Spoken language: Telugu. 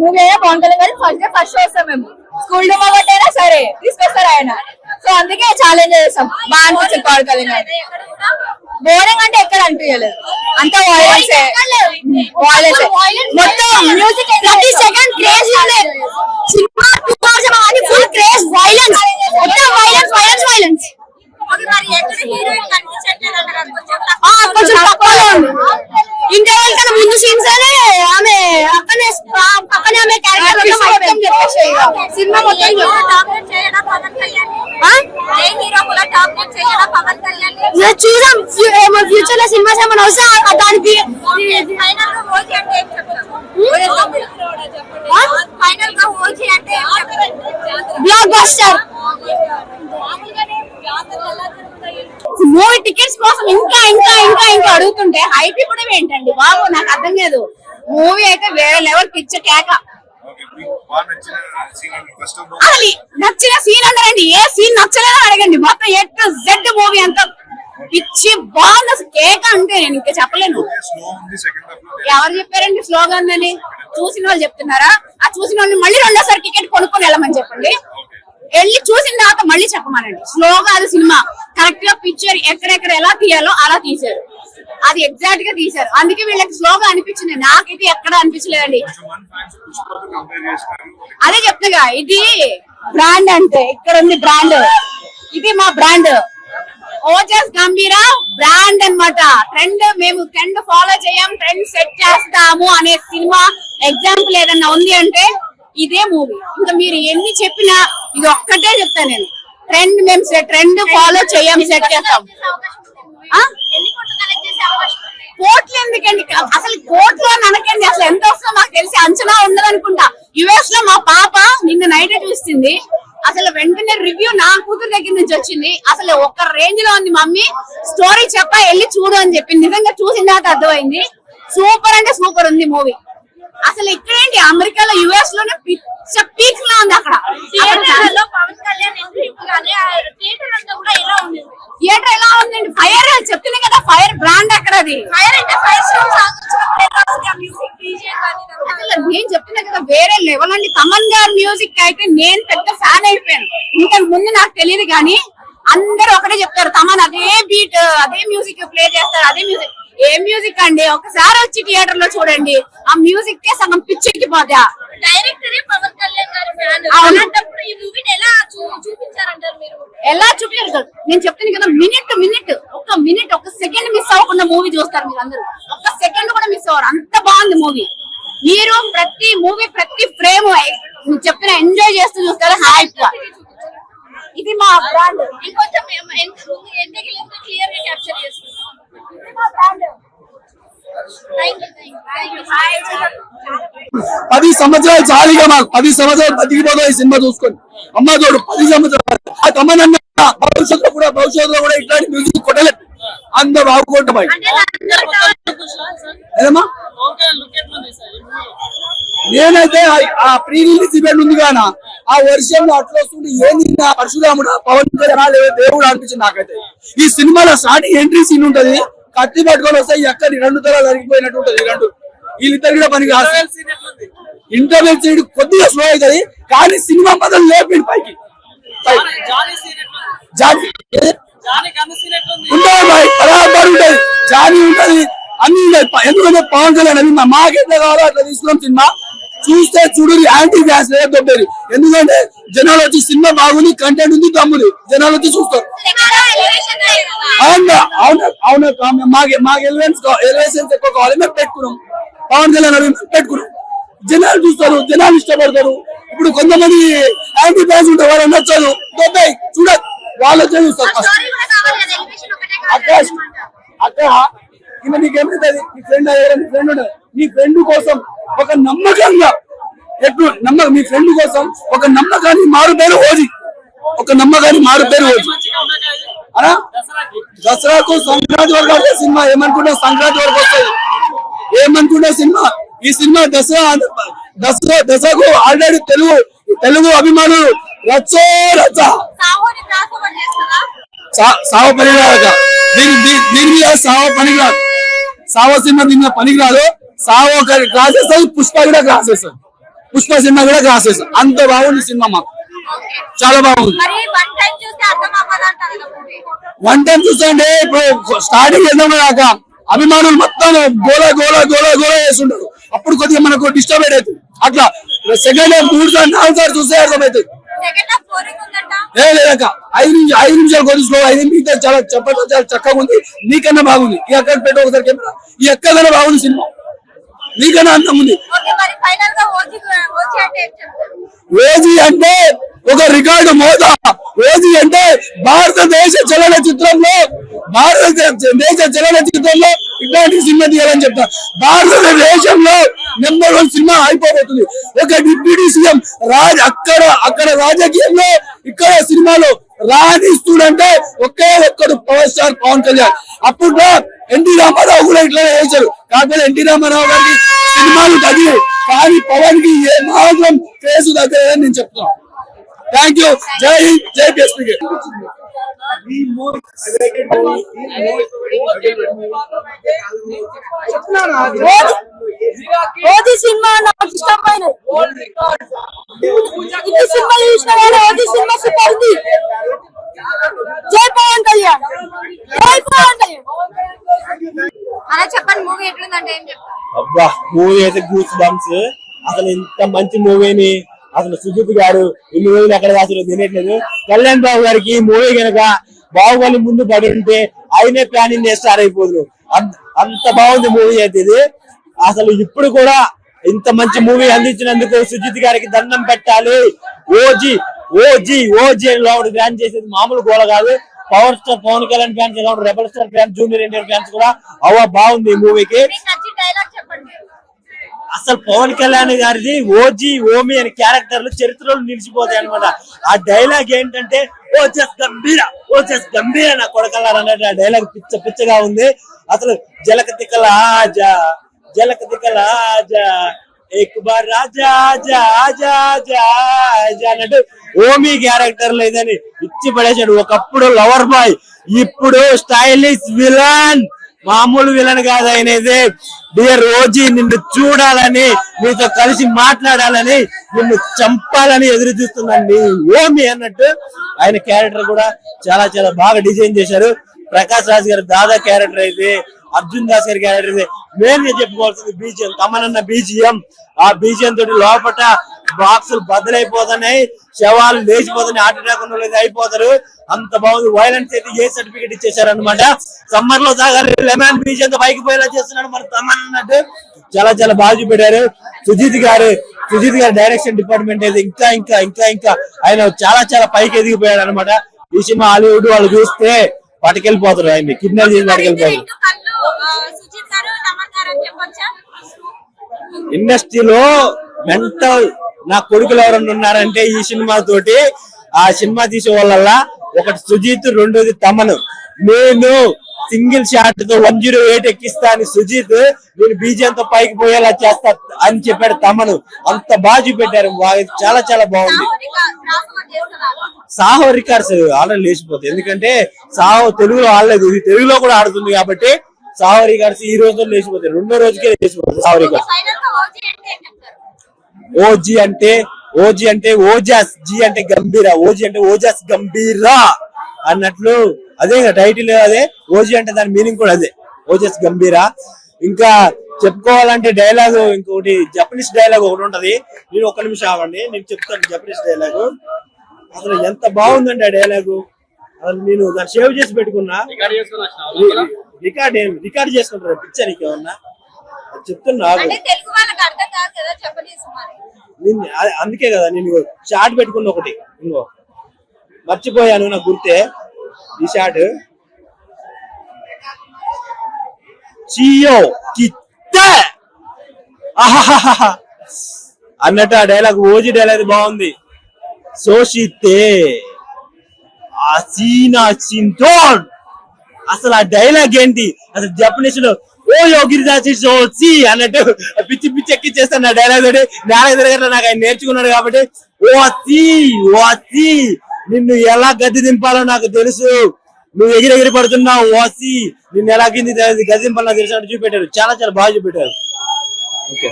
మూవీ అయినా పవన్ కళ్యాణ్ గారి ఫస్ట్ డే ఫస్ట్ వస్తాం మేము. స్కూల్ డే అయినా సరే తీసుకొస్తారు ఆయన. సో అందుకే ఛాలెంజ్ చేస్తాం. బాగా అనిపించింది పవన్ కళ్యాణ్ గారు. బోరింగ్ అంటే ఎక్కడ అనిపించలేదు. అంత వాయిలెన్స్ వాయిలెన్స్ మొత్తం మ్యూజిక్ ప్రతి second craze cinema two thousand అని ఫుల్ క్రేజ్ వైలెన్స్ మొత్తం వైలెన్స్ వైలెన్స్ వైలెన్స్ ఆ, కొంచెం తక్కువలో ఉంది ఇంటర్వెల్ కన్నా ముందు సీన్స్ అనే ఆమె అక్కనే ఆ, పక్కనే ఆమె క్యారెక్టర్ మొత్తం చెప్పేసి సినిమా మొత్తం ఆ? ఇక చూద్దాం. ఏమో ఫ్యూచర్లో సినిమాస్ ఏమైనా వస్తే దానికి బ్లాక్ బస్టర్ మూవీ టికెట్స్ కోసం ఇంకా ఇంకా ఇంకా ఇంకా అడుగుతుంటే హైప్ ఇప్పుడు ఏంటండి? బాబు నాకు అర్థం కాదు. మూవీ అయితే వేరే లెవెల్ పిచ్చ కేక. నచ్చిన సీన్ అసలు నచ్చిన అన్నారండి. ఏ సీన్ నచ్చలేదో అడగండి. మొత్తం ఎట్ జెడ్ మూవీ అంతా పిచ్చి బాగుంది. అసలు కేక అంటే నేను ఇంకా చెప్పలేను. ఎవరు చెప్పారండి? స్లోగన్ అని చూసిన వాళ్ళు చెప్తున్నారా? ఆ చూసిన వాళ్ళు మళ్ళీ రెండోసారి టికెట్ కొనుక్కొని వెళ్ళమని చెప్పండి. వెళ్ళి చూసిన తర్వాత మళ్ళీ చెప్పమనండి. స్లోగా అది సినిమా. కరెక్ట్గా పిక్చర్ ఎక్కడెక్కడ ఎలా తీయాలో అలా తీశారు. అది ఎగ్జాక్ట్గా తీశారు. అందుకే వీళ్ళకి స్లోగా అనిపించింది. నాకైతే ఎక్కడ అనిపించలేదండి. అదే చెప్తుగా ఇది బ్రాండ్ అంటే ఇక్కడ ఉంది బ్రాండ్ ఇది మా బ్రాండ్ ఓజస్ గంభీర బ్రాండ్ అన్నమాట. ట్రెండ్ మేము ట్రెండ్ ఫాలో చేయం ట్రెండ్ సెట్ చేస్తాము అనే సినిమా ఎగ్జాంపుల్ ఏదన్నా ఉంది అంటే ఇదే మూవీ ఇంకా మీరు ఎన్ని చెప్పినా ఇది ఒక్కటే చెప్తా నేను. ట్రెండ్ మేము ట్రెండ్ ఫాలో చేయం సెట్ చేస్తాం. ఆ? కోట్లు ఎందుకండి? అసలు కోట్లు అని అనకండి. అసలు ఎంత వస్తుందో మాకు తెలిసి అంచనా ఉండదనుకుంటా. యుఎస్లో మా పాప నిన్న నైట్ చూస్తుంది అసలు వెంటనే రివ్యూ నా కూతురు దగ్గర నుంచి వచ్చింది. అసలు ఒక్క రేంజ్లో ఉంది మమ్మీ. స్టోరీ చెప్ప వెళ్ళి చూడు అని చెప్పింది. నిజంగా చూసిన తర్వాత అర్థమైంది. సూపర్ అంటే సూపర్ ఉంది మూవీ అసలు ఇక్కడేంటి? అమెరికాలో యుఎస్లోనే పిచ్చ పీక్లో ఉంది అక్కడ. థియేటర్ ఎలా ఉందండి? ఫైర్ చెప్తుంది కదా ఫైర్ బ్రాండ్ అక్కడ అది. అసలు నేను చెప్తున్నా కదా వేరే లెవెల్ అండి. తమన్ గారి మ్యూజిక్ అయితే నేను పెద్ద ఫ్యాన్ అయిపోయాను. ఇంతకు ముందు నాకు తెలియదు కానీ అందరూ ఒకటే చెప్తారు తమన్ అదే బీట్ అదే మ్యూజిక్ ప్లే చేస్తారు అదే మ్యూజిక్ ఏ మ్యూజిక్ అండి? ఒకసారి వచ్చి థియేటర్లో చూడండి. ఆ మ్యూజిక్ కే సగం పిచ్చెక్కిపోతా. డైరెక్టరే పవన్ కళ్యాణ్ గారి ఫ్యాన్ అవును. అలాంటప్పుడు ఈ మూవీని ఎలా చూపించారంటారు మీరు? ఎలా చూపించారు నేను చెప్తాను కదా మినిట్ మినిట్ ఒక మినిట్ ఒక సెకండ్ మిస్ అవ్వకుండా మూవీ చూస్తారు మీరు అందరూ. ఒక్క సెకండ్ కూడా మిస్ అవ్వరు. అంత బాగుంది మూవీ మీరు ప్రతి మూవీ ప్రతి ఫ్రేమ్ చెప్పిన ఎంజాయ్ చేస్తూ చూస్తారు? హ్యాపీగా ఇది మా బ్రాండ్ ఇంకొంచెం ఎంత ముందు ఎంతకి ఎంత క్లియర్గా క్యాప్చర్ చేస్తున్నారు థ్యాంక్ యూ థ్యాంక్ యూ పది సంవత్సరాలు చాలిగా మాకు. పది సంవత్సరాలు బతికిపోతాం ఈ సినిమా చూసుకొని. అమ్మ తోడు పది సంవత్సరాలు. ఆ తమ్మనన్న భవిష్యత్తులో కూడా భవిష్యత్తులో కూడా ఇట్లాంటి మ్యూజిక్ కొట్టలేదు. అంత బాగుంటాం ఏదమ్మా? నేనైతే ఆ- ప్రీ రిలీజ్ ఈవెంట్ ఉంది కాన ఆ వర్షంలో అట్లా వస్తుంది ఏంది పరశురాముడు? పవన్ కళ్యాణ్ లేదా దేవుడు అనిపించింది నాకైతే. ఈ సినిమాలో స్టార్టింగ్ ఎంట్రీ సీన్ ఉంటది. కత్తి పట్టుకొని వస్తాయి ఎక్కడ రెండు తరాలు జరిగిపోయినట్టు ఉంటది రెండు. వీళ్ళిద్దరు కూడా పనికి రాస్తారు ఇంటర్నెట్ సైడ్ కొద్దిగా స్లో అవుతుంది కానీ సినిమా మొదలు లేపిండి పైకి. ఉంటుంది. జానీ ఉంటది. అన్ని ఎందుకంటే పవన్ కళ్యాణ్ మాకెట్లా కావాలో అట్లా తీసుకున్నాం సినిమా. చూస్తే చూడు యాంటీ గ్యాస్ లేదు దొబ్బేది ఎందుకంటే జనాలు వచ్చి సినిమా బాగుంది కంటెంట్ ఉంది దమ్ముది. జనాలు వచ్చి చూస్తారు. అవునా? అవును? అవును కామ్- మాకు మాకు ఎలివెన్స్ ఎలివేషన్స్ ఎక్కువ కావాలి మేము పెట్టుకున్నాం. పవన్ కళ్యాణ్ పెట్టుకున్నాం. జనాలు చూస్తారు జనాలు ఇష్టపడతారు. ఇప్పుడు కొంతమంది యాంటీ ఫ్యాన్స్ ఉంటారు వాళ్ళు నచ్చదు. దొబ్బాయి చూడదు వాళ్ళు వచ్చే చూస్తారు అక్కడ అక్కడ ఈమె నీ ఫ్రెండ్ నీ ఫ్రెండ్ ఉండదు నీ ఫ్రెండ్ కోసం ఒక నమ్మకంగా ఎట్లు నమ్మ మీ ఫ్రెండ్ కోసం ఒక నమ్మకాన్ని మారు పేరు ఓది ఒక నమ్మకాన్ని మారు పేరు ఓది అనా? దసరాకు సంక్రాంతి వరకు సినిమా. ఏమనుకుంటా సంక్రాంతి వరకు వస్తుంది. ఏమనుకుంటా సినిమా? ఈ సినిమా దసరా దసరా దసరాకు ఆల్రెడీ తెలుగు తెలుగు అభిమానులు రచ్చో క్రాస్ సావ పనికిరాదు దీని దీని మీద సావ పనికిరాదు. సావ సినిమా దీని మీద పనికిరాదు. సావ క్లాస్ చేస్తుంది పుష్ప కూడా చేస్తుంది. పుష్ప సినిమా కూడా క్రాసెస్ అంత బాగుంది సినిమా మాకు. చాలా బాగుంది. వన్ టైం చూస్తే ఇప్పుడు స్టార్టింగ్ వెళ్దాం దాకా? అభిమానులు మొత్తం గోల గోల గోల గోల చేస్తుంటారు. అప్పుడు కొద్దిగా మనకు డిస్టర్బ్ అవుతుంది అట్లా సెకండ్ టైం మూడు సార్లు నాలుగు సార్లు చూస్తే అర్థమవుతుంది హాఫ్ ఉందంట. ఏ లేదక్క. ఐదు నిమిషం ఐదు నిమిషాలు కొద్ది స్లో ఐదు నిమిషాలు చాలా చెప్పడం చాలా చక్కగా ఉంది. నీకన్నా బాగుంది. ఈ అక్కడ పెట్టు ఒకసారి కెమెరా ఈ ఎక్కడైనా బాగుంది సినిమా. నీకన్నా అందం ఉంది. ఓజీ అంటే ఓజీ ఒక రికార్డు మోత. ఓజీ అంటే భారతదేశ చలన చిత్రంలో భారతదేశ చలన చిత్రంలో ఇట్లాంటి సినిమా తీయాలని చెప్తా. భారతదేశంలో నెంబర్ వన్ సినిమా అయిపోబోతుంది. ఒక డిప్యూటీ సీఎం రాజ్ అక్కడ అక్కడ రాజకీయంలో ఇక్కడ సినిమాలో రాణిస్తుడంటే ఒకే ఒక్కడు పవర్ స్టార్ పవన్ కళ్యాణ్. అప్పుడు ఎన్టీ రామారావు కూడా ఇట్లానే చేశారు. కాకపోతే ఎన్టీ రామారావు గారికి సినిమాలు తగ్గి కానీ పవన్కి ఏ మాత్రం ఫేస్ తగ్గలేదని నేను చెప్తున్నాను థ్యాంక్ యూ జై హింద్ జై బిఎస్పీ. ఓది సినిమా నాకు ఇష్టమైన. ఇన్ని సినిమాలు చూసిన ఓది సినిమా సూపర్ ఉంది. జై పవన్ కళ్యాణ్. జై పవన్ కళ్యాణ్. అలా చెప్పండి మూవీ ఎట్లుందంటే ఏం చెప్తారు? అబ్బా మూవీ అయితే గూస్ బంప్స్ అసలు ఇంత మంచి మూవీని అసలు సుజిత్ గారు ఇన్ని రోజులు ఎక్కడ అసలు తినట్లేదు కళ్యాణ్ బాబు గారికి మూవీ కనుక బాహుబలి ముందు పడి ఉంటే ఆయనే ప్లానింగ్ చేస్తారు అయిపోదు అంత అంత బాగుంది మూవీ అయితే ఇది. అసలు ఇప్పుడు కూడా ఇంత మంచి మూవీ అందించినందుకు సుజిత్ గారికి దండం పెట్టాలి. ఓజీ ఓజీ ఓజీ అని లోపల ఫ్యాన్ చేసేది మామూలు గోల కాదు. Power star Pawan Kalyan fans ఎలా rebel star fans junior NTR fans కూడా అవ్వ బాగుంది ఈ మూవీకి మీకు నచ్చిన డైలాగ్ చెప్పండి అసలు పవన్ కళ్యాణ్ గారిది ఓజీ ఓమి అనే క్యారెక్టర్లు చరిత్రలో నిలిచిపోతాయి అనమాట ఆ డైలాగ్ ఏంటంటే ఓ జస్ గంభీర ఓ జస్ గంభీర నా కొడకల్లారు అన్నట్టు ఆ డైలాగ్ పిచ్చ పిచ్చగా ఉంది. అసలు జలక తిక్కల ఆజా జలక తిక్కల ఆజా ఎక్ బార్ రాజా జా అన్నట్టు ఓమి క్యారెక్టర్ లేదని ఇచ్చి పడేశాడు ఒకప్పుడు లవర్ బాయ్ ఇప్పుడు స్టైలిష్ విలన్. మామూలు విలన్ కాదు ఆయనది. డియర్ రోజీ నిన్ను చూడాలని మీతో కలిసి మాట్లాడాలని నిన్ను చంపాలని ఎదురు చూస్తుందండి ఓమి అన్నట్టు ఆయన క్యారెక్టర్ కూడా చాలా చాలా బాగా డిజైన్ చేశారు. ప్రకాష్ రాజ్ గారి దాదా క్యారెక్టర్ అయితే అర్జున్ దాస్ గారి క్యారెక్టర్ అయితే మెయిన్గా చెప్పుకోవాల్సింది బీజిఎం తమనన్న బీజిఎం. ఆ బీజిఎం తోటి లోపట బాక్సులు బద్దలైపోతున్నాయి శవాలు లేచిపోతున్నాయి హార్ట్ అటాక్ అయిపోతారు. అంత బాగుంది. వైలెన్స్ అయితే ఏ సర్టిఫికేట్ ఇచ్చేసారు అనమాట సమ్మర్లో తాగారు. లెమన్ బీచ్ అంతా పైకి పోయేలా చేస్తున్నాడు మరి తమన్ అన్నట్టు. చాలా చాలా బాగా చూపెట్టారు. సుజిత్ గారు సుజిత్ గారి డైరెక్షన్ డిపార్ట్మెంట్ అయితే ఇంకా ఇంకా ఇంకా ఇంకా ఆయన చాలా చాలా పైకి ఎదిగిపోయాడు అనమాట ఈ సినిమా హాలీవుడ్ వాళ్ళు చూస్తే పట్టుకెళ్ళిపోతారు ఆయన్ని. కిడ్నాప్ చేసి పట్టుకెళ్ళిపోతారు ఇండస్ట్రీలో మెంటల్ నా కొడుకులు ఎవరన్నా ఉన్నారంటే ఈ సినిమా తోటి ఆ సినిమా తీసే వాళ్ళ ఒకటి సుజిత్ రెండోది తమను. నేను సింగిల్ షాట్తో వన్ జీరో ఎయిట్ ఎక్కిస్తా అని సుజిత్ నేను బీజం తో పైకి పోయేలా చేస్తా అని చెప్పాడు తమను. అంత బాగా చూపెట్టారు. చాలా చాలా బాగుంది. సాహో రికార్డ్స్ ఆల్రెడీ లేచిపోతాయి. ఎందుకంటే సాహో తెలుగులో ఆడలేదు. ఇది తెలుగులో కూడా ఆడుతుంది కాబట్టి సాహో రికార్డ్స్ ఈ రోజు లేచిపోతాయి. రెండో రోజుకే లేచిపోతాయి సాహో రికార్డ్స్. ఓజీ అంటే ఓజీ అంటే ఓజీ అంటే ఓజాస్ జీ అంటే గంభీర ఓజీ అంటే ఓజాస్ గంభీర అన్నట్లు అదే టైటిల్ అదే ఓజీ అంటే దాని మీనింగ్ కూడా అదే ఓజాస్ గంభీర. ఇంకా చెప్పుకోవాలంటే డైలాగ్ ఇంకొకటి జపనీస్ డైలాగ్ ఒకటి ఉంటది. నేను ఒక్క నిమిషం ఆగండి నేను చెప్తాను జపనీస్ డైలాగ్ అసలు ఎంత బాగుందండి ఆ డైలాగ్ అసలు నేను దాన్ని సేవ్ చేసి పెట్టుకున్నా. రికార్డ్ ఏం రికార్డ్ చేసుకుంటారు? పిక్చర్ ఏమన్నా అది చెప్తున్నా అందుకే కదా నేను షార్ట్ పెట్టుకున్న ఒకటి. ఇంకో. మర్చిపోయాను నాకు గుర్తే. ఈ షార్ట్ చియో. అన్నట్టు ఆ డైలాగ్ ఓజీ డైలాగ్ బాగుంది. సోషితే అసలు ఆ డైలాగ్ ఏంటి? అసలు జపనీస్లో ఓ యోగిరిదాసి వచ్చి అన్నట్టు పిచ్చి పిచ్చి ఎక్కిచ్చేస్తాను నా డైలాగ్ తోటి. నాలుగు తిరగట్ల నాకు ఆయన నేర్చుకున్నాడు కాబట్టి ఓ అసి ఓ అసి నిన్ను ఎలా గద్దె దింపాలో నాకు తెలుసు. నువ్వు ఎగిరెగిరి పడుతున్నావు ఓ నిన్ను ఎలా కింది గద్దె దింపాలో నాకు తెలుసు అని చూపెట్టారు. చాలా చాలా బాగా చూపెట్టారు. ఓకే